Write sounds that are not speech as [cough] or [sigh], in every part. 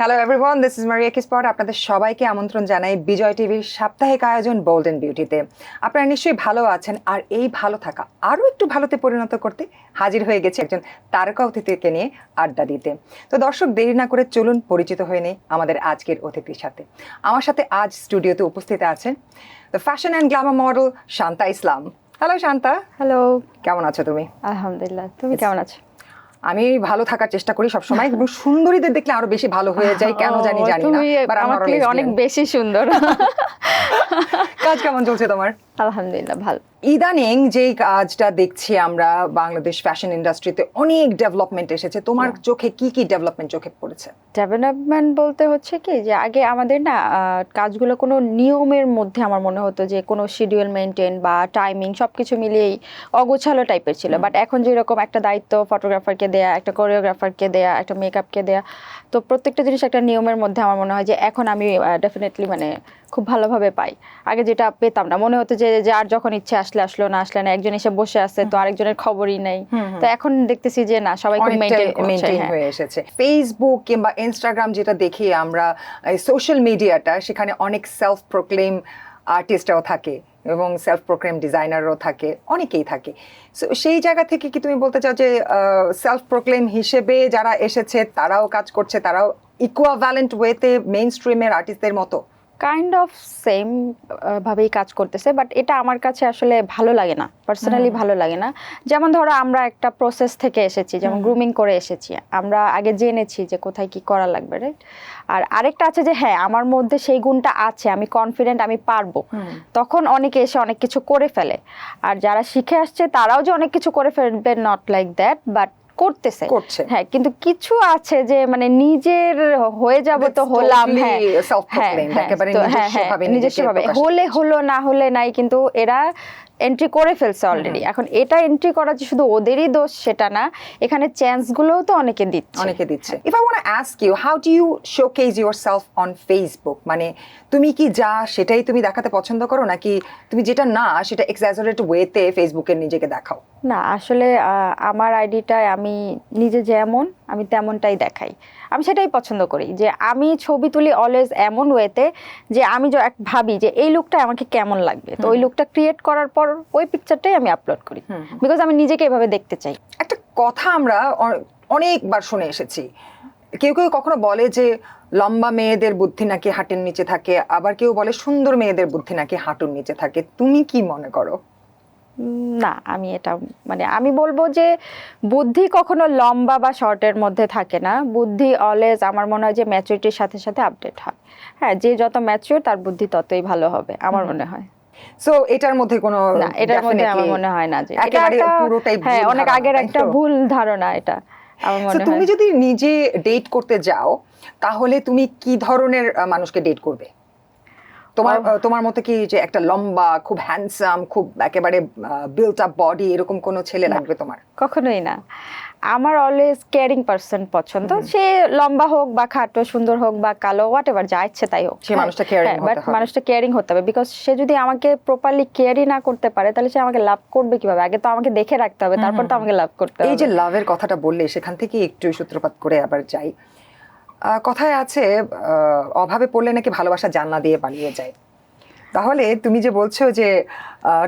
Hello everyone this is Maria কিসপট আপনাদের সবাইকে আমন্ত্রণ জানাই বিজয় টিভির সাপ্তাহিক আয়োজন বোল্ড অ্যান্ড বিউটিতে আপনারা নিশ্চয়ই ভালো আছেন আর এই ভালো থাকা আরও একটু ভালোতে পরিণত করতে হাজির হয়ে গেছে একজন তারকা অতিথিকে নিয়ে আড্ডা দিতে। তো দর্শক দেরি না করে চলুন পরিচিত হয়ে নেই আমাদের আজকের অতিথির সাথে। আমার সাথে আজ স্টুডিওতে উপস্থিত আছেন the fashion and glamour model Shanta Islam. Hello Shanta. Hello কেমন আছো তুমি? আলহামদুলিল্লাহ। তুমি কেমন আছো? আমি ভালো থাকার চেষ্টা করি সব সময় এবং সুন্দরীদের দেখলে আরও বেশি ভালো হয়ে যায় কেন জানি জানি না আমার. অনেক বেশি সুন্দর [laughs] কাজ কেমন চলছে তোমার আলহামদুলিল্লাহ ভালো। ইদানিং যেই কাজটা দেখছি আমরা বাংলাদেশ ফ্যাশন ইন্ডাস্ট্রিতে অনেক ডেভেলপমেন্ট এসেছে। তোমার চোখে কি কি ডেভেলপমেন্ট চোখে পড়েছে? ডেভেলপমেন্ট বলতে হচ্ছে কি যে আগে আমাদের না কাজগুলো কোনো নিয়মের মধ্যে আমার মনে হতো যে কোনো শিডিউল মেনটেন বা টাইমিং সব কিছু মিলিয়েই অগোছালো টাইপের ছিল। বাট এখন যেরকম একটা দায়িত্ব ফটোগ্রাফারকে দেয়া একটা কোরিওগ্রাফারকে দেয়া একটা মেকআপকে দেয়া তো প্রত্যেকটা জিনিস একটা নিয়মের মধ্যে আমার মনে হয় যে এখন আমি ডেফিনেটলি মানে খুব ভালোভাবে পাই। আগে যেটা পেতাম না। মনে হতো যে যার যখন ইচ্ছে আসলে আসলো না আসলে না একজন এসে বসে আছে তো আরেকজনের খবরই নেই। তো এখন দেখতেছি যে না সবাই খুব হ্যাঁ। হয়ে এসেছে। ফেসবুক কিংবা ইনস্টাগ্রাম যেটা দেখি আমরা সোশ্যাল মিডিয়াটা সেখানে অনেক সেলফ প্রোক্লেম আর্টিস্টরাও থাকে এবং সেলফ প্রোক্লেম ডিজাইনারও থাকে অনেকেই থাকে। সো সেই জায়গা থেকে কি তুমি বলতে চাও যে সেলফ প্রোক্লেম হিসেবে যারা এসেছে তারাও কাজ করছে তারাও ইকুয়াভ্যালেন্ট ওয়েতে মেইন স্ট্রিমের আর্টিস্টদের মতো? কাইন্ড অফ সেম ভাবেই কাজ করতেছে বাট এটা আমার কাছে আসলে ভালো লাগে না পার্সোনালি ভালো লাগে না। যেমন ধরো আমরা একটা প্রসেস থেকে এসেছি যেমন গ্রুমিং করে এসেছি আমরা আগে জেনেছি যে কোথায় কি করা লাগবে রাইট আর আরেকটা আছে যে হ্যাঁ আমার মধ্যে সেই গুণটা আছে আমি কনফিডেন্ট আমি পারব। তখন অনেকে এসে অনেক কিছু করে ফেলে। আর যারা শিখে আসছে তারাও যে অনেক কিছু করে ফেলবে নট লাইক দ্যাট বাট করতেছে করছে। হ্যাঁ কিন্তু কিছু আছে যে মানে নিজের হয়ে যাব তো হলাম হ্যাঁ হ্যাঁ, নিজস্ব হ্যাঁ, হ্যাঁ, নিজেকে নিজস্বভাবে প্রকাশ হলে হলো না হলে নাই কিন্তু এরা এন্ট্রি করে ফেলছে অলরেডি এখন এটা এন্ট্রি করা যে শুধু ওদেরই দোষ সেটা না এখানে চ্যান্স গুলোও তো অনেকে দিচ্ছে। অনেকে দিচ্ছে। If I want ask you how do you showcase yourself on Facebook মানে তুমি কি যা সেটাই তুমি দেখাতে পছন্দ করো নাকি তুমি যেটা না সেটা এক্সাজারেট ওয়েতে ফেসবুকে নিজেকে দেখাও? না আসলে আমার আইডিটায় আমি নিজে যেমন আমি তেমনটাই দেখাই। আমি সেটাই পছন্দ করি যে আমি ছবি তুলি অলওয়েজ এমন ওয়েতে যে আমি য- এক ভাবি যে এই লুকটা আমাকে কেমন লাগবে? তো ওই লুকটা ক্রিয়েট করার পর ওই পিকচারটাই আমি আপলোড করি। বিকজ আমি নিজেকে এভাবে দেখতে চাই। একটা কথা আমরা অনেকবার শুনে এসেছি। কেউ কেউ কখনো বলে যে লম্বা মেয়েদের বুদ্ধি নাকি হাঁটুর নিচে থাকে আবার কেউ বলে সুন্দর মেয়েদের বুদ্ধি নাকি হাঁটুর নিচে থাকে। তুমি কি মনে করো? না আমি এটা মানে আমি বলব যে বুদ্ধি কখনো লম্বা বা শর্টের মধ্যে থাকে না। বুদ্ধি অলওয়েজ আমার মনে হয় যে ম্যাচুরিটির সাথে সাথে আপডেট হয়। হ্যাঁ যে যত ম্যাচিওর তার বুদ্ধি ততই ভালো হবে আমার মনে হয়। সো এটার মধ্যে কোনো না এটার মধ্যে আমার মনে হয় না যে এটা পুরোটাই হ্যাঁ অনেক আগের একটা ভুল ধারণা এটা আমার মনে তুমি যদি নিজে ডেট করতে যাও তাহলে তুমি কি ধরনের মানুষকে ডেট করবে? তোমার তোমার মতে কি যে একটা লম্বা খুব হ্যান্ডসাম খুব একেবারে বিল্ট আপ বডি এরকম কোনো ছেলে লাগবে তোমার? কখনোই না। আমার অলওয়েজ কেয়ারিং পার্সন পছন্দ। সে লম্বা হোক বা খাটো সুন্দর হোক বা কালো হোয়াট এভার যা ইচ্ছে তাই হোক। সে মানুষটা caring হতে বাট মানুষটা কেয়ারিং হতে হবে বিকজ সে যদি আমাকে প্রপারলি কেয়ারই না করতে পারে তাহলে সে আমাকে লাভ করবে কীভাবে? আগে তো আমাকে দেখে রাখতে হবে তারপর তো আমাকে লাভ করতে হবে এই যে লাভের কথাটা বললে সেখান থেকে একটু সূত্রপাত করে আবার যাই। কথায় আছে অভাবে পড়লে নাকি ভালোবাসা জানলা দিয়ে পালিয়ে যায়। তাহলে তুমি যে বলছো যে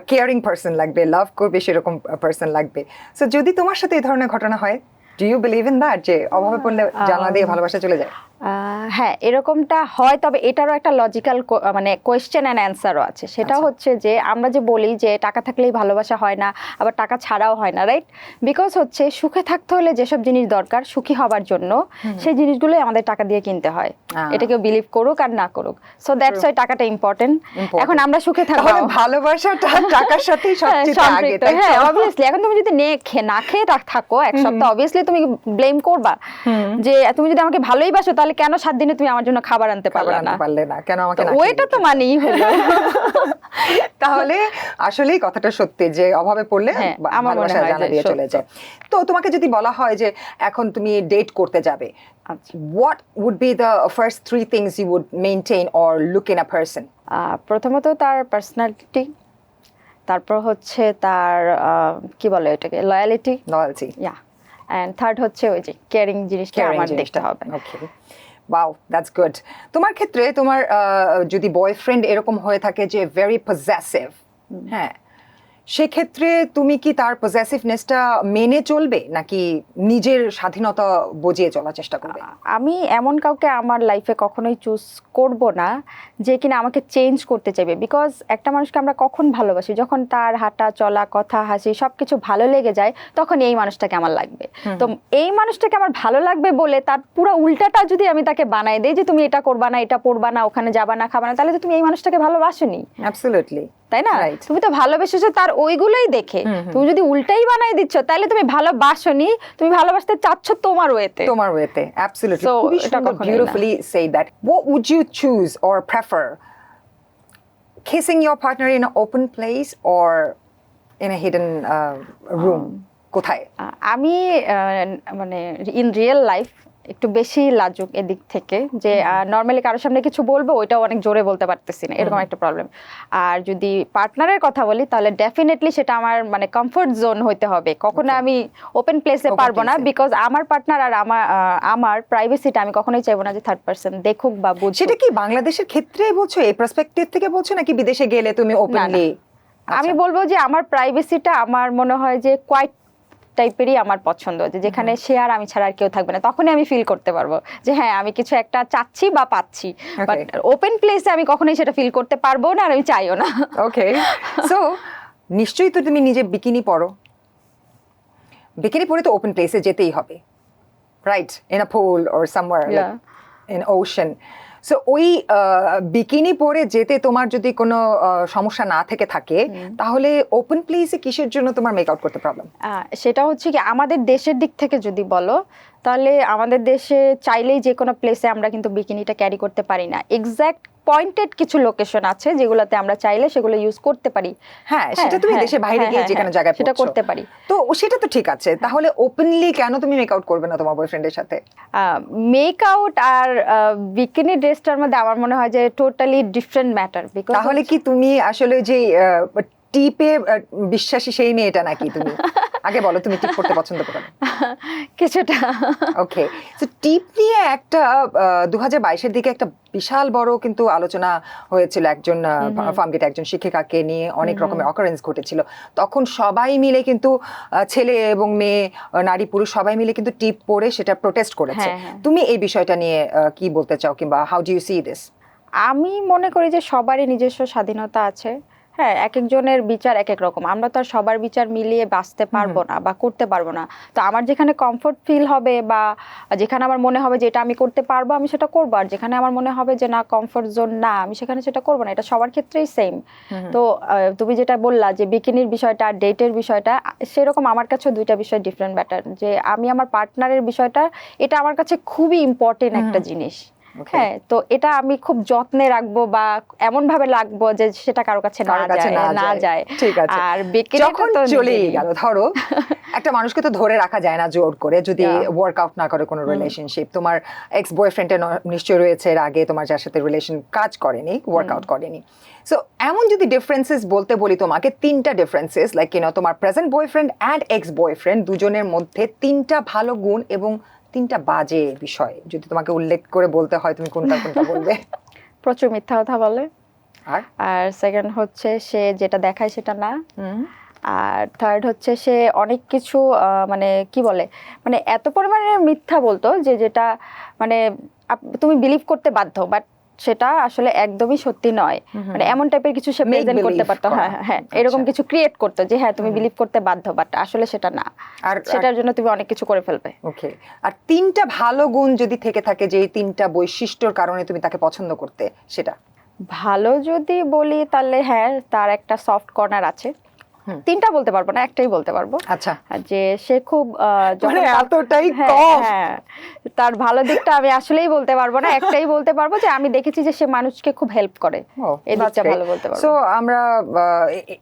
কেয়ারিং পার্সন লাগবে লাভ করবে সেরকম পার্সন লাগবে। সো যদি তোমার সাথে এই ধরনের ঘটনা হয় do you believe in that যে অভাবে পড়লে জানলা দিয়ে ভালোবাসা চলে যায়? হ্যাঁ এরকমটা হয় তবে এটারও একটা লজিক্যাল মানে কোয়েশ্চেন অ্যান্ড অ্যান্সারও আছে। সেটা আচ্ছা। হচ্ছে যে আমরা যে বলি যে টাকা থাকলেই ভালোবাসা হয় না আবার টাকা ছাড়াও হয় না রাইট বিকজ হচ্ছে সুখে থাকতে হলে যেসব জিনিস দরকার সুখী হবার জন্য সেই জিনিসগুলোই আমাদের টাকা দিয়ে কিনতে হয়। এটা কেউ বিলিভ করুক আর না করুক। সো দ্যাটস ওয়াই টাকাটা ইম্পর্টেন্ট এখন আমরা সুখে থাকব। ভালোবাসাটা টাকার সাথেই হ্যাঁ, সবচেয়ে আগে হ্যাঁ অবভিয়াসলি এখন তুমি যদি না খেয়ে থাকো এক সপ্তাহ অবভিয়াসলি তুমি ব্লেম করবা যে তুমি যদি আমাকে ভালোই বাসো তাহলে কেন সাত দিনে তুমি আমার জন্য খাবার আনতে পারলে না? পারলে না কেন আমাকে ওইটা তো মানেই হলো। [laughs] তাহলে আসলেই কথাটা সত্যি যে অভাবে পড়লে হ্যাঁ, আমার মনে হয় জানা দিয়ে চলে যায়। তো তোমাকে যদি বলা হয় যে এখন তুমি ডেট করতে যাবে what would be the first three things you would maintain or look in a person? আহ, প্রথমত তার পার্সোনালিটি তারপর হচ্ছে তার কি বলে এটাকে loyalty loyalty yeah and third হচ্ছে ওই যে কেয়ারিং জিনিসটা আমার দেখতে হবে। ওকে ওয়াও দ্যাটস গুড তোমার ক্ষেত্রে তোমার যদি বয়ফ্রেন্ড এরকম হয়ে থাকে যে ভেরি পজেসিভ হ্যাঁ সেক্ষেত্রে তুমি কি তার পজেসিভনেসটা মেনে চলবে নাকি নিজের স্বাধীনতা বজিয়ে চলার চেষ্টা করবে? আমি এমন কাউকে আমার লাইফে কখনোই চুজ করব না যে কিনা আমাকে চেঞ্জ করতে চাইবে। বিকজ একটা মানুষকে আমরা কখন ভালোবাসি? যখন তার হাঁটা চলা কথা হাসি সব কিছু ভালো লেগে যায় তখন এই মানুষটাকে আমার লাগবে। তো এই মানুষটাকে আমার ভালো লাগবে বলে তার পুরো উল্টাটা যদি আমি তাকে বানাই দেই যে তুমি এটা করবা না এটা পড়বা না ওখানে যাবা না খাবা না তাহলে তো তুমি এই মানুষটাকে ভালোবাসোনি। অ্যাবসলিউটলি তাই না? তুমি তো ভালোবেসেছো তার ওইগুলোই দেখে। তুমি যদি উল্টাই বানাই দিচ্ছ তাহলে তুমি ভালোবাসনি তুমি ভালোবাসতে চাচ্ছ তোমার ওয়েতে। তোমার ওয়েতে অ্যাবসলিউটলি খুবই সুন্দর beautifully say that what would you choose or prefer kissing your partner in an open place or in a hidden uh, room? কোথায়? আমি মানে ইন রিয়েল লাইফ একটু বেশি লাজুক এদিক থেকে যে নর্মালি কারোর সামনে কিছু বলব ওইটাও অনেক জোরে বলতে পারতেছি না এরকম একটা প্রবলেম আর যদি পার্টনারের কথা বলি তাহলে ডেফিনেটলি সেটা আমার মানে কমফোর্ট জোন হইতে হবে। কখনো আমি ওপেন প্লেসে পারব না বিকজ আমার পার্টনার আর আমার আমার প্রাইভেসিটা আমি কখনোই চাইব না যে থার্ড পার্সন দেখুক বা বুঝুক। সেটা কি বাংলাদেশের ক্ষেত্রে বলছো? এই পার্সপেক্টিভ থেকে বলছো নাকি বিদেশে গেলে তুমি ওপেনলি আমি বলব যে আমার প্রাইভেসিটা আমার মনে হয় যে কোয়াইট টাইপেরই আমার পছন্দ যে যেখানে সে আর আমি ছাড়া আর কেউ থাকবে না। তখনই আমি ফিল করতে পারব যে হ্যাঁ আমি কিছু একটা চাচ্ছি বা পাচ্ছি। বাট ওপেন প্লেসে আমি কখনোই সেটা ফিল করতে পারব না আর আমি চাইও না। ওকে সো নিশ্চয়ই তো তুমি নিজে বিকিনি পরো। বিকিনি পরে তো ওপেন প্লেসে যেতেই হবে। Right in a pool or somewhere in ocean so ওই বিকিনি পরে যেতে তোমার যদি কোনো সমস্যা না থেকে থাকে তাহলে ওপেন প্লেসে কিসের জন্য তোমার মেকআউট করতে প্রবলেম সেটা হচ্ছে কি আমাদের দেশের দিক থেকে যদি বলো তাহলে আমাদের দেশে চাইলেই যে কোনো প্লেসে আমরা কিন্তু বিকিনিটা ক্যারি করতে পারি না। এক্স্যাক্ট পয়েন্টেড কিছু লোকেশন আছে যেগুলোতে আমরা চাইলে সেগুলো ইউজ করতে পারি। হ্যাঁ সেটা তুমি হ্যাঁ, দেশের বাইরে হ্যাঁ, গিয়ে হ্যাঁ, যেখানে হ্যাঁ, জায়গায় সেটা করতে পারি। তো সেটা তো ঠিক আছে। তাহলে ওপেনলি কেন তুমি মেকআউট করবে না তোমার বয়ফ্রেন্ডের সাথে? মেকআউট আর বিকিনি ড্রেসটার মধ্যে আমার মনে হয় যে টোটালি ডিফারেন্ট ম্যাটার বিকজ তাহলে কি তুমি আসলে যে টিপে বিশ্বাসী সেই মেয়েটা নাকি তুমি? [laughs] আগে বলো তুমি টিপ করতে পছন্দ করো [laughs] কিছুটা। ওকে তো টিপ নিয়ে একটা দু হাজার বাইশের দিকে একটা বিশাল বড় কিন্তু আলোচনা হয়েছিল একজন ফার্মগেট একজন শিক্ষিকাকে নিয়ে অনেক রকমের অকারেন্স ঘটেছিল। তখন সবাই মিলে কিন্তু ছেলে এবং মেয়ে নারী পুরুষ সবাই মিলে কিন্তু টিপ পরে সেটা প্রোটেস্ট করেছে। হ্যাঁ, হ্যাঁ। তুমি এই বিষয়টা নিয়ে কি বলতে চাও কিংবা how do you see this আমি মনে করি যে সবারই নিজস্ব স্বাধীনতা আছে। হ্যাঁ এক একজনের বিচার এক এক রকম। আমরা তো আর সবার বিচার মিলিয়ে বাঁচতে পারব না বা করতে পারব না। তো আমার যেখানে কমফোর্ট ফিল হবে বা যেখানে আমার মনে হবে যে এটা আমি করতে পারব আমি সেটা করব। আর যেখানে আমার মনে হবে যে না কমফোর্ট জোন না আমি সেখানে সেটা করব না। এটা সবার ক্ষেত্রেই সেম তো তুমি যেটা বললা যে বিকিনির বিষয়টা ডেটের বিষয়টা সেরকম আমার কাছে দুইটা বিষয় ডিফারেন্ট ব্যাটার যে আমি আমার পার্টনারের বিষয়টা এটা আমার কাছে খুবই ইম্পর্টেন্ট একটা জিনিস. হ্যাঁ তো এটা আমি খুব যত্নে রাখব বা এমন ভাবে রাখব যে সেটা কারও কাছে না যায় না যায়। ঠিক আছে। আর বিকিনি যখন চলেই গেল ধরো একটা মানুষকে তো ধরে রাখা যায় না জোর করে যদি. ওয়ার্কআউট না করে কোনো রিলেশনশিপ তোমার এক্স বয়ফ্রেন্ডের নিশ্চয় রয়েছে এর আগে তোমার যার সাথে রিলেশন কাজ করেনি ওয়ার্কআউট করেনি। সো এমন যদি ডিফারেন্সেস বলতে বলি তোমাকে তিনটা ডিফারেন্সেস লাইক ইউনো তোমার present boyfriend and ex boyfriend দুজনের মধ্যে তিনটা ভালো গুণ এবং তিনটা বাজে বিষয়। যদি তোমাকে উল্লেখ করে বলতে হয় তুমি কোনটা কোনটা বলবে? [laughs] প্রচুর মিথ্যা কথা বলে। আর? আর সেকেন্ড হচ্ছে সে যেটা দেখায় সেটা না। আর থার্ড হচ্ছে সে অনেক কিছু মানে কি বলে মানে এত পরিমাণে মিথ্যা বলতো যে যেটা মানে তুমি বিলিভ করতে বাধ্য বাট সেটা আসলে একদমই সত্যি নয়। মানে এমন টাইপের কিছু সে প্রেজেন্ট করতে পারতো। হ্যাঁ হ্যাঁ এরকম আচ্ছা। কিছু ক্রিয়েট করতো যে হ্যাঁ তুমি বিলিভ করতে বাধ্য বাট আসলে সেটা না। আর সেটার জন্য তুমি অনেক কিছু করে ফেলবে। ওকে আর তিনটা ভালো গুণ যদি থেকে থাকে যে এই তিনটা বৈশিষ্ট্যর কারণে তুমি তাকে পছন্দ করতে সেটা? ভালো যদি বলি তাহলে হ্যাঁ তার একটা সফট কর্নার আছে। তিনটা বলতে পারব না একটাই বলতে পারব। আচ্ছা। যে সে খুব মানে এতটাই হ্যাঁ, কম হ্যাঁ। তার ভালো দিকটা আমি আসলেই বলতে পারব না একটাই বলতে পারব যে আমি দেখেছি যে সে মানুষকে খুব হেল্প করে। এই দিকটা ভালো বলতে পারব। সো আমরা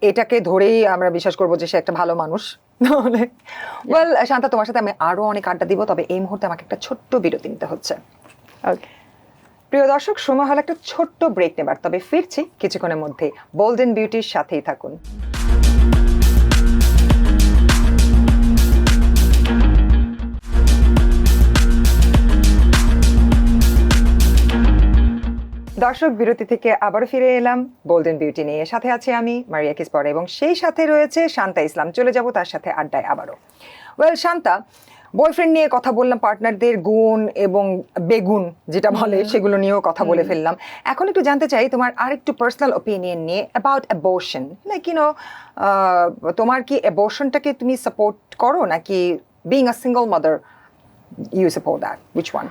এটাকে ধরেই আমরা বিশ্বাস করব যে সে একটা ভালো মানুষ। [laughs] ওয়েল শান্তা তোমার সাথে আমি আরও অনেক আড্ডা দিব তবে এই মুহূর্তে আমাকে একটা ছোট্ট বিরতি নিতে হচ্ছে। ওকে প্রিয় দর্শক সময় হলো একটা ছোট্ট ব্রেক নেবার তবে ফিরছি কিছুক্ষণের মধ্যে বোল্ডেন বিউটির সাথেই থাকুন। দর্শক বিরতি থেকে আবারও ফিরে এলাম। গোল্ডেন বিউটি নিয়ে। সাথে আছে আমি মারিয়া কিসপর এবং সেই সাথে রয়েছে শান্তা ইসলাম। চলে যাব তার সাথে আড্ডায় আবারও। ওয়েল শান্তা বয়ফ্রেন্ড নিয়ে কথা বললাম পার্টনারদের গুণ এবং বেগুন যেটা বলে সেগুলো নিয়েও কথা বলে ফেললাম। এখন একটু জানতে চাই তোমার আরেকটু পার্সোনাল ওপিনিয়ন নিয়ে about abortion like you know তোমার কি অ্যাবোর্শনটাকে তুমি সাপোর্ট করো নাকি being a single mother you support that which one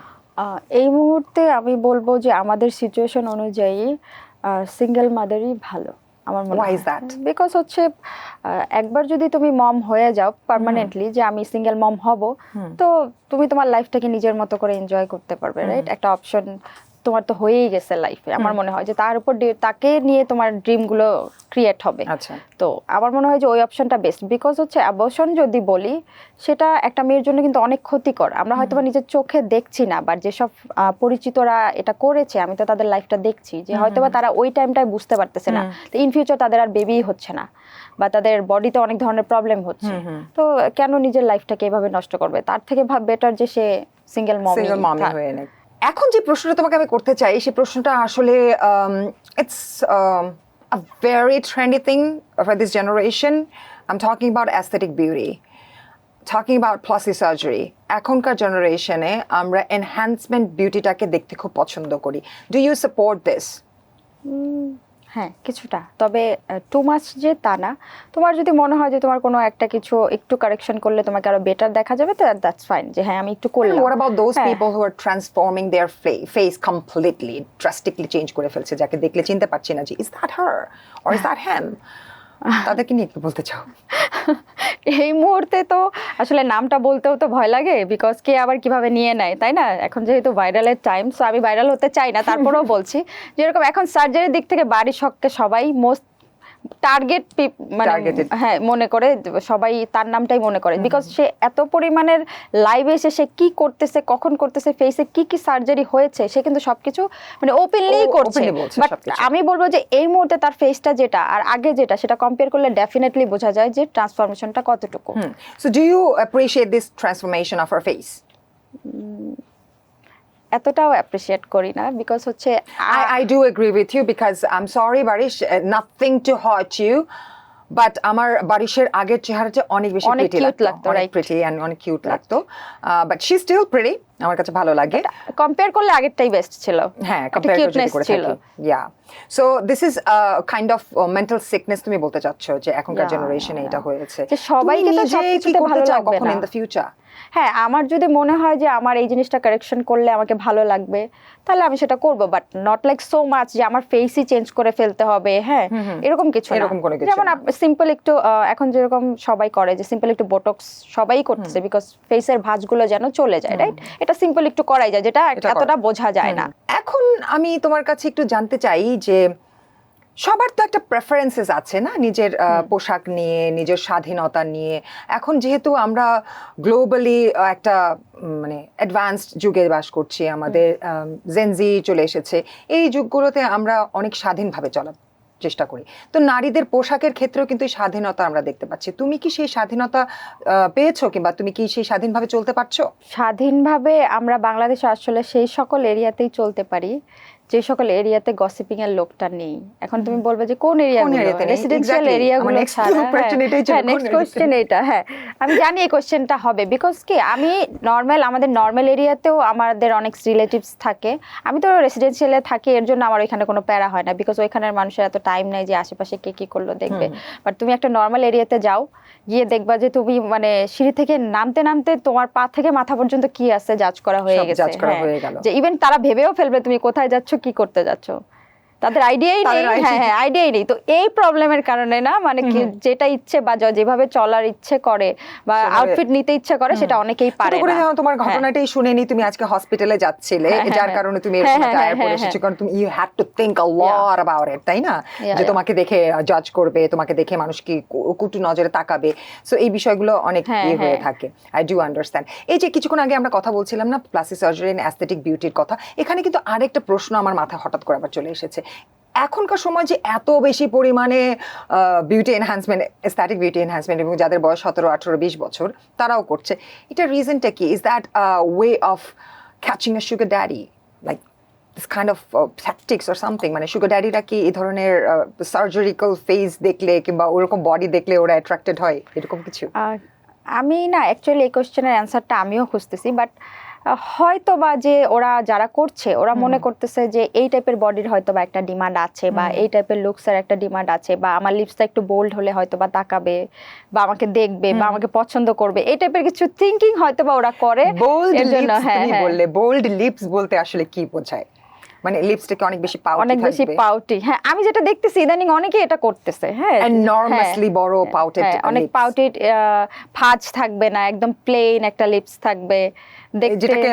এই মুহূর্তে আমি বলব যে আমাদের সিচুয়েশন অনুযায়ী সিঙ্গেল মাদারই ভালো আমার মনে হয়। দ্যাট বিকজ হচ্ছে একবার যদি তুমি মম হয়ে যাও পার্মানেন্টলি যে আমি সিঙ্গেল মম হব তো তুমি তোমার লাইফটাকে নিজের মতো করে এনজয় করতে পারবে রাইট একটা অপশন তোমার তো হয়েই গেছে লাইফে আমার মনে হয় যে তার উপর তাকে নিয়ে তোমার ড্রিমগুলো ক্রিয়েট হবে। আচ্ছা। তো আমার মনে হয় যে ওই অপশনটা বেস্ট বিকজ হচ্ছে অ্যাবর্শন যদি বলি সেটা একটা মেয়ের জন্য কিন্তু অনেক ক্ষতিকর। আমরা হয়তো বা নিজের চোখে দেখছি না বা যেসব পরিচিতরা এটা করেছে আমি তো তাদের লাইফটা দেখছি যে হয়তো বা তারা ওই টাইমটায় বুঝতে পারতেছে না। তো ইন ফিউচার তাদের আর বেবি হচ্ছে না বা তাদের বডিতে অনেক ধরনের প্রবলেম হচ্ছে। তো কেন নিজের লাইফটাকে এভাবে নষ্ট করবে? তার থেকে বেটার যে সে সিঙ্গেল মম হয়ে এখন যে প্রশ্নটা তোমাকে আমি করতে চাই সেই প্রশ্নটা আসলে it's a very trendy thing for this generation I am talking about aesthetic beauty talking about plastic surgery এখনকার জেনারেশনে আমরা এনহ্যান্সমেন্ট বিউটিটাকে দেখতে খুব পছন্দ করি। ডু ইউ সাপোর্ট দিস হ্যাঁ কিছুটা। তবে টু মাচ যে তা না। তোমার যদি মনে হয় যে তোমার কোনো একটা কিছু একটু কারেকশন করলে তোমাকে আরও বেটার দেখা যাবে তো দ্যাটস ফাইন যে হ্যাঁ আমি একটু করলাম। What about those people who are transforming their face completely drastically change করে ফেলছে যাকে দেখলে চিনতে পারছি না যে is that her or is that him? তাদেরকে নিয়ে কি বলতে চাও? এই মুহূর্তে তো আসলে নামটা বলতেও তো ভয় লাগে বিকজ কে আবার কীভাবে নিয়ে নেয়, তাই না? এখন যেহেতু ভাইরালের টাইম সো আমি ভাইরাল হতে চাই না, তারপরেও বলছি। যেরকম এখন সার্জারির দিক থেকে বাড়ির শখকে সবাই মোস্ট টার্গেট মানে হ্যাঁ মনে করে সবাই তার নামটাই মনে করে। বিকজ সে এত পরিমাণের লাইভে এসে সে কি করতেছে কখন করতেছে ফেসে কি কি সার্জারি হয়েছে সে কিন্তু সবকিছু মানে ওপেনলি করছে। বাট আমি বলব যে এই মুহূর্তে তার ফেসটা যেটা আর আগে যেটা সেটা কম্পেয়ার করলে ডেফিনেটলি বোঝা যায় যে ট্রান্সফরমেশনটা কতটুকু. So do you appreciate this transformation of her face? এতটাও অ্যাপ্রিসিয়েট করি না বিকজ হচ্ছে I, I do agree with you because I'm sorry, Barish, uh, nothing to hurt you. But আমার বারিশের আগের চেহারাটা অনেক বেশি অনেক cute লাগতো। অনেক প্রিটি এন্ড অনেক কিউট লাগতো। বাট শি স্টিল প্রিটি আমার কাছে ভালো লাগে। কম্পেয়ার করলে আগেরটাই বেস্ট ছিল। হ্যাঁ কম্পেয়ার করে ছিল। Yeah so this is kind of mental sickness তুমি বলতে চাচ্ছ যে এখনকার জেনারেশনে এটা হয়েছে। যে সবাইকে তো সবকিছুতে ভালো লাগবে কখন না। ইন দ্য ফিউচার হ্যাঁ আমার যদি মনে হয় যে আমার এই জিনিসটা কারেকশন করলে আমাকে ভালো লাগবে তাহলে আমি সেটা করব but not like so much যে আমার ফেসই চেঞ্জ করে ফেলতে হবে হ্যাঁ এরকম কিছু এরকম কোনো কিছু যেমন সিম্পল একটু এখন যেরকম সবাই করে যে সিম্পল একটু বোটক্স সবাই করতেছে বিকজ ফেসের ভাঁজগুলো যেন চলে যায় রাইট এটা সিম্পল একটু করাই যায় যেটা এতটা বোঝা যায় না। এখন আমি তোমার কাছে একটু জানতে চাই যে সবার তো একটা প্রেফারেন্সেস আছে না? নিজের পোশাক নিয়ে নিজের স্বাধীনতা নিয়ে। এখন যেহেতু আমরা গ্লোবালি একটা মানে অ্যাডভান্সড যুগে বাস করছি আমাদের জেনজি চলে এসেছে এই যুগগুলোতে আমরা অনেক স্বাধীনভাবে চলার চেষ্টা করি। তো নারীদের পোশাকের ক্ষেত্রেও কিন্তু এই স্বাধীনতা আমরা দেখতে পাচ্ছি। তুমি কি সেই স্বাধীনতা পেয়েছ কিংবা তুমি কি সেই স্বাধীনভাবে চলতে পারছ? স্বাধীনভাবে আমরা বাংলাদেশে আসলে সেই সকল এরিয়াতেই চলতে পারি। যে সকল এরিয়াতে গসিপিং এর লোকটা নেই। এখন তুমি বলবে যে কোন এরিয়া? রেসিডেন্সিয়াল এরিয়া গুলো ছাড়া হ্যাঁ। কোন নেক্সট কোশ্চেন এটা হ্যাঁ। আমি জানি এই কোশ্চেনটা হবে বিকজ কি আমি নর্মাল আমাদের নর্মাল এরিয়াতেও আমাদের অনেক রিলেটিভস থাকে। আমি তো রেসিডেন্সিয়ালে থাকি এর জন্য আমার ওইখানে কোনো প্যারা হয় না বিকজ ওইখানের মানুষের এত টাইম নেই যে আশেপাশে কে কি করল দেখবে। বাট তুমি একটা নর্মাল এরিয়াতে যাও গিয়ে দেখবা যে তুমি মানে সিঁড়ি থেকে নামতে নামতে তোমার পা থেকে মাথা পর্যন্ত কি আছে জাজ করা হয়ে গেছে হ্যাঁ। হয়ে। যে ইভেন তারা ভেবেও ফেলবে তুমি কোথায় যাচ্ছ কি করতে যাচ্ছ? তাদের আইডিয়াই নেই। হ্যাঁ হ্যাঁ আইডিয়াই নেই। তো এই প্রবলেমের কারণে না মানে যেটা ইচ্ছে বা যেভাবে চলার ইচ্ছে করে বা আউটফিট নিতে ইচ্ছে করে সেটা অনেকেই পারে করে না। তোমার হ্যাঁ। ঘটনাটাই শুনেনি তুমি আজকে হসপিটালে যাচ্ছিলে হ্যাঁ, হ্যাঁ, যার। কারণে তুমি এরকম টায়ার পরে এসেছ। কারণ তুমি you had to think a lot about it তাই না? যে তোমাকে দেখে জাজ করবে তোমাকে দেখে মানুষ কি কুটু নজরে তাকাবে। সো এই বিষয়গুলো অনেক হ্যাঁ, ইয়ে হয়ে। থাকে। আই ডু আন্ডারস্ট্যান্ড এই যে কিছুক্ষণ আগে আমরা কথা বলছিলাম না প্লাস্টিক সার্জারি এন্ড অ্যাস্থেটিক বিউটির কথা এখানে কিন্তু আরেকটা প্রশ্ন আমার মাথায় হঠাৎ করে আবার চলে এসেছে। এখনকার সময় যে এত বেশি পরিমাণে beauty enhancement aesthetic beauty enhancement এবং যাদের বয়স সতেরো, আঠেরো, বিশ বছর, তারাও করছে। এটা রিজনটা কি? Is that way of catching a sugar daddy like this kind of tactics or something মানে সুগার ড্যাডিরা কি এই ধরনের সার্জারিক্যাল ফেস দেখলে কিংবা ওরকম বডি দেখলে ওরা অ্যাট্রাক্টেড হয়? এরকম কিছু? আমি না অ্যাকচুয়ালি এই কোশ্চেনের অ্যান্সারটা আমিও খুঁজতেছি বাট হয়তো বা যে ওরা যারা করছে ওরা মনে করতেছে যে এই টাইপের বডির হয়তো বা একটা ডিমান্ড আছে বা এই টাইপের লুকসের একটা ডিমান্ড আছে বা আমার লিপসটা একটু বোল্ড হলে হয়তো বা তাকাবে বা আমাকে দেখবে বা আমাকে পছন্দ করবে। এই টাইপের কিছু থিঙ্কিং হয়তো বা ওরা করে। বোল্ড লিপস হ্যাঁ, তুমি হ্যাঁ। বললে বোল্ড লিপস বলতে আসলে কি বোঝায়? মানে লিপসটাকে অনেক বেশি পাউটি অনেক বেশি পাউটি হ্যাঁ আমি যেটা দেখতেছি ইদানিং অনেকেই এটা করতেছে হ্যাঁ। এনরমাসলি বড় পাউটেড হ্যাঁ, অনেক পাউটেড ফাজ থাকবে না একদম প্লেন একটা লিপস থাকবে। যেটাকে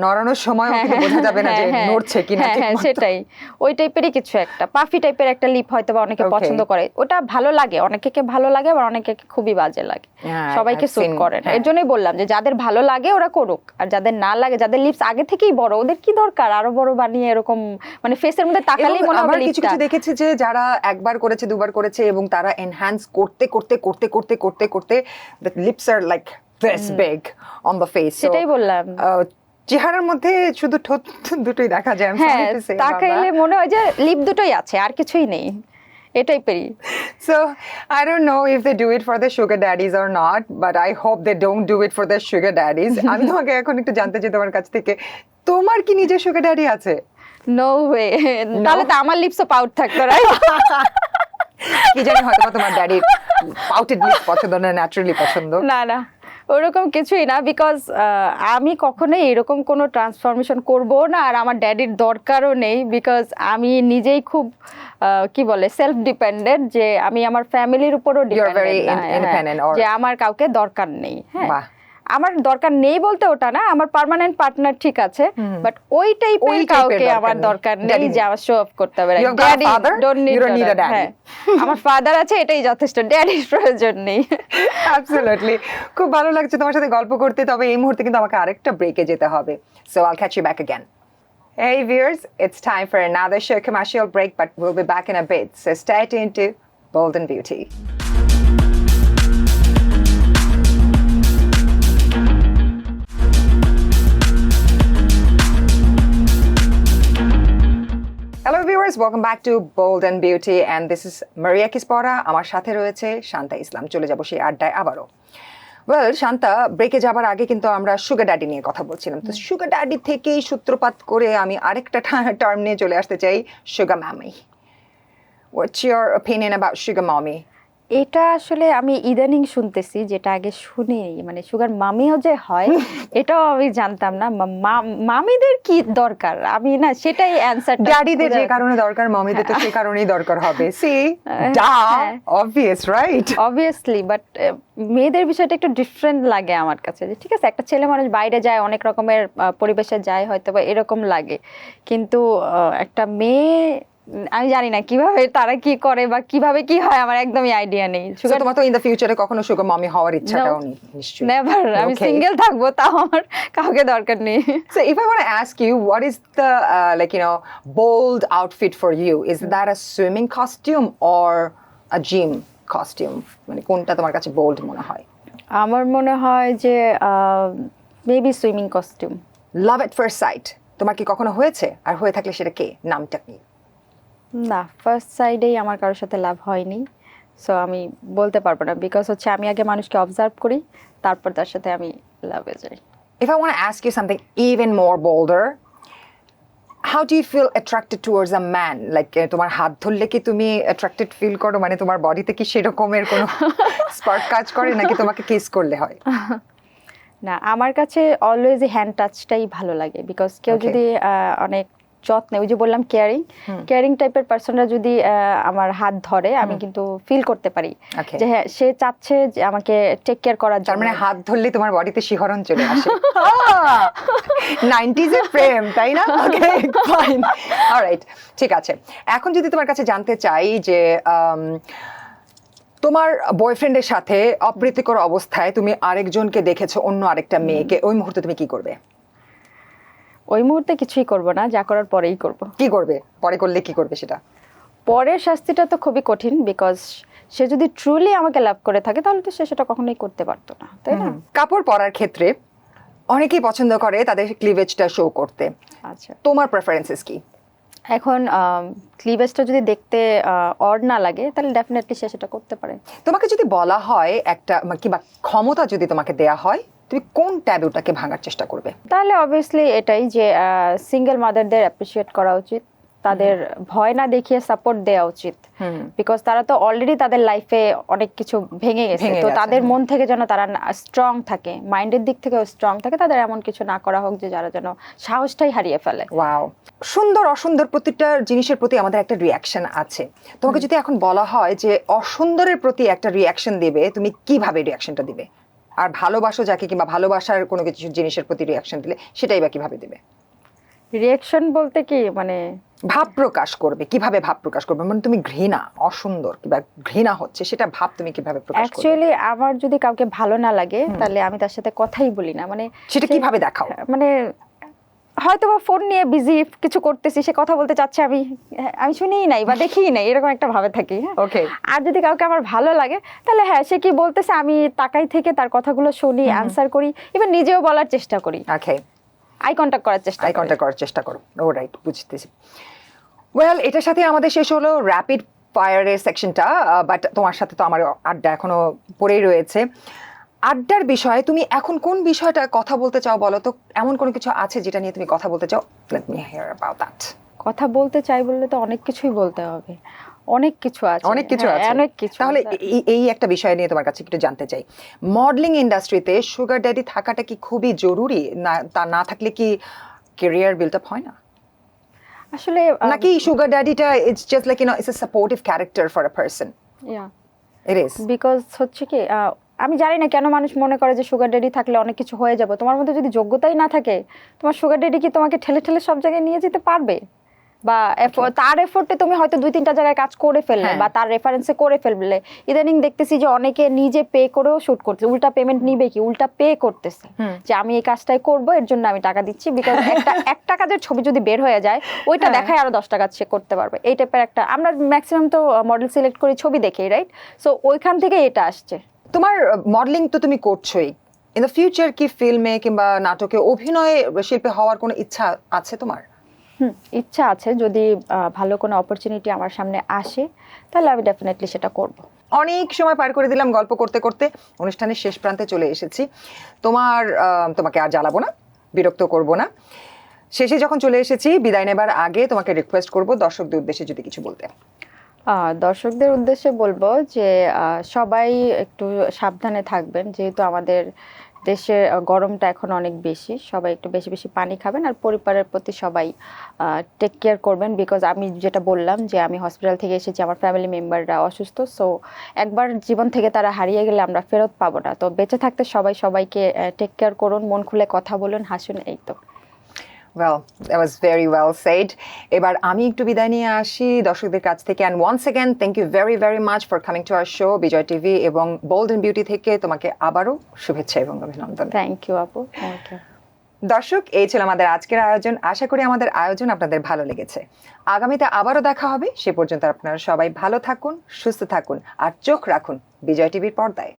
নড়ানোর সময় হ্যাঁ, বোঝা যাবে না যে হ্যাঁ, হ্যাঁ, নড়ছে কিনা হ্যাঁ, হ্যাঁ, সেটাই। ওই টাইপেরই কিছু একটা। পাফি টাইপের একটা লিপ হয়তো বা অনেকে পছন্দ করে। ওটা ভালো লাগে অনেকে ভালো লাগে আবার অনেকে খুবই বাজে লাগে। হ্যাঁ, সবাইকে seen- করে না। হ্যাঁ। এর জন্যই বললাম যে যাদের ভালো লাগে ওরা করুক। আর যাদের না লাগে যাদের লিপস আগে থেকেই বড় ওদের কি দরকার? আরও বড় বানিয়ে এরকম মানে ফেসের মধ্যে তাকালেই মনে হবে কিছু কিছু দেখেছি যে যারা একবার করেছে দুবার করেছে এবং তারা এনহ্যান্স করতে করতে করতে করতে করতে করতে the lips are like this big on the face সেটাই বললাম। চেহারার মধ্যে শুধু ঠোঁট দুটোই দেখা যায় হ্যাঁ তাকাইলে মনে হয় যে লিপ দুটোই আছে আর কিছুই নেই এটাই peri. So I don't know if they do it for the sugar daddies or not, but I hope they don't do it for the sugar daddies. [laughs] আমি তোমাকে এখন একটু জানতে চাই তোমার কাছ থেকে তোমার কি নিজের সুগার ড্যাডি আছে? নো ওয়ে তাহলে তো আমার লিপসও পাউট থাকতো right? [laughs] কি জানি হয়তো তোমার ড্যাডির পাউটেড লিপস পছন্দ না ন্যাচারালি পছন্দ। না না। ওরকম কিছুই না বিকজ আমি কখনোই এরকম কোনো ট্রান্সফরমেশন করব না আর আমার ড্যাডির দরকারও নেই বিকজ আমি নিজেই খুব কি বলে সেলফ ডিপেন্ডেন্ট যে আমি আমার ফ্যামিলির উপরও or- যে আমার কাউকে দরকার নেই হ্যাঁ। আমার দরকার নেই বলতে ওটা না আমার পার্মানেন্ট পার্টনার ঠিক আছে বাট ওই টাইপের কাউকে আমার দরকার নেই যে আমার শো অফ করতে হবে। Daddy. আমার ফাদার আছে এটাই যথেষ্ট। ড্যাডির প্রয়োজন নেই। অ্যাবসলিউটলি খুব ভালো লাগছে তোমার সাথে গল্প করতে তবে এই মুহূর্তে কিন্তু আমাকে আরেকটা ব্রেকে যেতে হবে। So I'll catch you back again Hey viewers, it's time for another show commercial break, but we'll be back in a bit. So stay tuned to Bold and Beauty. Hello viewers, welcome back to Bold and Beauty and this is Maria Kispora. আমার সাথে রয়েছে শান্তা ইসলাম। চলে যাব সেই আড্ডায় আবারও। Well Shanta ব্রেকে যাবার আগে কিন্তু আমরা সুগার ড্যাডি নিয়ে কথা বলছিলাম। তো সুগার ড্যাডি থেকেই সূত্রপাত করে আমি আরেকটা টার্ম নিয়ে চলে আসতে চাই sugar mommy what's your opinion about sugar mommy এটা আসলে আমি ইদানিং শুনতেছি যেটা আগে শুনি মানে সুগার মামিও যে হয় [laughs] এটাও আমি জানতাম না। মামিদের কি দরকার? আমি না সেটাই অ্যান্সার ড্যাডিদের যে কারণে দরকার মামিদের তো সেই কারণেই দরকার হবে। সি ডা। অবভিয়াস রাইট অবভিয়াসলি বাট মেয়েদের বিষয়টা একটু ডিফারেন্ট লাগে আমার কাছে। যে ঠিক আছে একটা ছেলে মানুষ বাইরে যায় অনেক রকমের পরিবেশে যায় হয়তো বা এরকম লাগে। কিন্তু একটা মেয়ে আমি জানি না কীভাবে তারা কি করে বা কীভাবে কি হয় আমার একদমই আইডিয়া নেই সো তোমার তো ইন দ্য ফিউচারে কখনো সুগার মামি হওয়ার ইচ্ছাটাও নেই নিশ্চয়ই নেভার আমি সিঙ্গেল থাকব তাও আমার কাউকে দরকার নেই if I want to ask you, what is the uh, like you know bold outfit for you? Is that a swimming costume or a gym costume? মানে কোনটা তোমার কাছে বোল্ড মনে হয়? আমার মনে হয় যে maybe swimming costume Love at first sight. তোমার কি কখনো হয়েছে? আর হয়ে থাকলে সেটা কে? নামটা কি? না ফার্স্ট সাইডেই আমার কারোর সাথে লাভ হয়নি সো আমি বলতে পারব না বিকজ হচ্ছে আমি আগে মানুষকে অবজার্ভ করি তারপর তার সাথে আমি লাভে যাই If I want to ask you something even more bolder, how do you feel attracted towards a man? Like uh, তোমার হাত ধরলে কি তুমি অ্যাট্রাক্টেড ফিল করো? মানে তোমার বডিতে কি সেরকমের কোনো [laughs] স্পার্ক কাজ করে নাকি তোমাকে কিস করলে হয়? [laughs] না আমার কাছে অলওয়েজ হ্যান্ড টাচটাই ভালো লাগে বিকজ কেউ যদি অনেক যত্নে ওই যে বললাম কেয়ারিং কেয়ারিং টাইপের পার্সনরা যদি আমার হাত ধরে আমি কিন্তু ফিল করতে পারি। যে হ্যাঁ সে চাচ্ছে যে আমাকে টেক কেয়ার করার জন্য। মানে হাত ধরলে তোমার বডিতে শিহরণ চলে আসে। [laughs] [laughs] নাইনটিজ এর প্রেম তাই না? ওকে ফাইন অলরাইট ঠিক আছে। এখন যদি তোমার কাছে জানতে চাই যে তোমার বয়ফ্রেন্ডের সাথে অপ্রীতিকর অবস্থায় তুমি আরেকজনকে দেখেছ অন্য আরেকটা মেয়েকে ওই মুহূর্তে তুমি কি করবে? ওই মুহূর্তে কিছুই করব না যা করার পরেই করব। কি করবে? পরে করলে কি করবে সেটা? পরের শাস্তিটা তো খুবই কঠিন বিকজ সে যদি ট্রুলি আমাকে লাভ করে থাকে তাহলে তো সে সেটা কখনোই করতে পারতো না তাই না? কাপড় পরার ক্ষেত্রে অনেকেই পছন্দ করে তাদের ক্লিভেজটা শো করতে। আচ্ছা। তোমার প্রেফারেন্সেস কি? এখন ক্লিভেজটা যদি দেখতে অড না লাগে তাহলে ডেফিনেটলি সে সেটা করতে পারে। তোমাকে যদি বলা হয় একটা কিংবা ক্ষমতা যদি তোমাকে দেয়া হয় তুমি কোন ট্যাবে ওটাকে ভাঙার চেষ্টা করবে? তাহলে অবভিয়াসলি এটাই যে সিঙ্গেল মাদারদের অ্যাপ্রিসিয়েট করা উচিত। তাদের ভয় না দেখিয়ে সাপোর্ট দেওয়া উচিত। বিকজ তারা তো অলরেডি তাদের লাইফে অনেক কিছু ভেঙে গেছে। তো তাদের মন থেকে যেন তারা স্ট্রং থাকে মাইন্ডের দিক থেকেও স্ট্রং থাকে তাদের এমন কিছু না করা হোক যে যারা যেন সাহসটাই হারিয়ে ফেলে। ওয়াও সুন্দর অসুন্দর প্রতিটা জিনিসের প্রতি আমাদের একটা রিয়াকশন আছে। তোমাকে যদি এখন বলা হয় যে অসুন্দরের প্রতি একটা রিয়াকশন দেবে তুমি কীভাবে রিয়াকশনটা দিবে? আর ভালোবাসো যাকে কিংবা ভালোবাসার কোনো কিছু জিনিসের প্রতি রিয়াকশন দিলে সেটাই বা কীভাবে দেবে? রিয়াকশন বলতে কি? মানে ভাব প্রকাশ করবে। কীভাবে ভাব প্রকাশ করবে? মানে তুমি ঘৃণা অসুন্দর কিংবা ঘৃণা হচ্ছে সেটা ভাব তুমি কীভাবে প্রকাশ করবে? অ্যাকচুয়ালি আমার যদি কাউকে ভালো না লাগে তাহলে আমি তার সাথে কথাই বলি না। মানে সেটা কীভাবে দেখাও? মানে হয়তো বা ফোন নিয়ে বিজি কিছু করতেছি সে কথা বলতে চাচ্ছে আমি আমি শুনিই নাই বা দেখিই নাই এরকম একটা ভাবে থাকি হ্যাঁ? ওকে আর যদি কাউকে আমার ভালো লাগে তাহলে হ্যাঁ সে কি বলতেছে আমি তাকাই থেকে তার কথাগুলো শুনি অ্যান্সার করি এবার নিজেও বলার চেষ্টা করি। ওকে আই কন্ট্যাক্ট করার চেষ্টা আই কন্ট্যাক্ট করার চেষ্টা করো। ও রাইট বুঝতেছি। ওয়েল এটার সাথে আমাদের শেষ হলো র্যাপিড ফায়ারের সেকশনটা বাট তোমার সাথে তো আমার আড্ডা এখনও পড়েই রয়েছে। আড্ডার বিষয়ে তুমি এখন কোন বিষয়টা কথা বলতে চাও বলো তো? এমন কোনো কিছু আছে যেটা নিয়ে তুমি কথা বলতে চাও? Let me hear about that কথা বলতে চাই বললে তো অনেক কিছুই বলতে হবে। অনেক কিছু আছে। অনেক কিছু হ্যাঁ, আছে। অনেক কিছু। তাহলে এই একটা বিষয় নিয়ে তোমার কাছে একটু জানতে চাই। মডেলিং ইন্ডাস্ট্রিতে সুগার ড্যাডি থাকাটা কি খুবই জরুরি? না তা না থাকলে কি কেরিয়ার বিল্ড আপ হয় না? আসলে নাকি sugar ড্যাডিটা it's just like you know it's a supportive character for a person yeah. It is because হচ্ছে কি আমি জানি না কেন মানুষ মনে করে যে সুগার ডেডি থাকলে অনেক কিছু হয়ে যাবে। তোমার মধ্যে যদি যোগ্যতাই না থাকে তোমার সুগার ডেডি কি তোমাকে ঠেলে ঠেলে সব জায়গায় নিয়ে যেতে পারবে? বা তার এফোর্টে তুমি হয়তো দুই তিনটা জায়গায় কাজ করে ফেললে হ্যাঁ। বা তার রেফারেন্সে করে ফেললে। ইদানিং দেখতেছি যে অনেকে নিজে পে করেও শুট করছে উল্টা পেমেন্ট নিবে কি? উল্টা পে করতেছে। যে আমি এই কাজটাই করব এর জন্য আমি টাকা দিচ্ছি। বিকজ [laughs] একটা একটা কাজের ছবি যদি বের হয়ে যায় ওইটা হ্যাঁ। দেখায় আরও দশ টাকা সে করতে পারবে। এই টাইপের একটা আমরা ম্যাক্সিমাম তো মডেল সিলেক্ট করি ছবি দেখেই রাইট সো ওইখান থেকে এটা আসছে। তোমার মডেলিং তো তুমি করছোই। ইন দ্য ফিউচার কি ফিল্মে কিংবা নাটকে অভিনয় শিল্পী হওয়ার কোনো ইচ্ছা আছে তোমার? হুম ইচ্ছা আছে। যদি ভালো কোনো অপরচুনিটি আমার সামনে আসে তাহলে আমি ডেফিনেটলি সেটা করব। অনেক সময় পার করে দিলাম গল্প করতে করতে। অনুষ্ঠানের শেষ প্রান্তে চলে এসেছি। তোমার তোমাকে আর জ্বালাবো না বিরক্ত করব না। শেষে যখন চলে এসেছি বিদায় নেবার আগে তোমাকে রিকোয়েস্ট করব দর্শকদের উদ্দেশ্যে যদি কিছু বলতে। দর্শকদের উদ্দেশ্যে বলব যে সবাই একটু সাবধানে থাকবেন। যেহেতু আমাদের দেশে গরমটা এখন অনেক বেশি, সবাই একটু বেশি বেশি পানি খাবেন আর পরিবারের প্রতি সবাই টেক কেয়ার করবেন। বিকজ আমি যেটা বললাম যে, আমি হসপিটাল থেকে এসেছি, আমার ফ্যামিলি মেম্বাররা অসুস্থ সো একবার জীবন থেকে তারা হারিয়ে গেলে আমরা ফেরত পাবো না। তো বেঁচে থাকতে সবাই সবাইকে টেক কেয়ার করুন, মন খুলে কথা বলুন, হাসুন, এই তো। Well that was very well said এবার আমি একটু বিদায় নিয়ে আসি দর্শকদের কাছ থেকে। And once again thank you very very much for coming to our show Bijoy TV এবং বোল্ড অ্যান্ড বিউটি থেকে তোমাকে আবারও শুভেচ্ছা এবং অভিনন্দন। থ্যাংক ইউ আপু থ্যাংক ইউ দর্শক এই ছিল আমাদের আজকের আয়োজন। আশা করি আমাদের আয়োজন আপনাদের ভালো লেগেছে। আগামীতে আবারও দেখা হবে। সে পর্যন্ত আপনারা সবাই ভালো থাকুন সুস্থ থাকুন আর চোখ রাখুন বিজয় টিভির পর্দায়।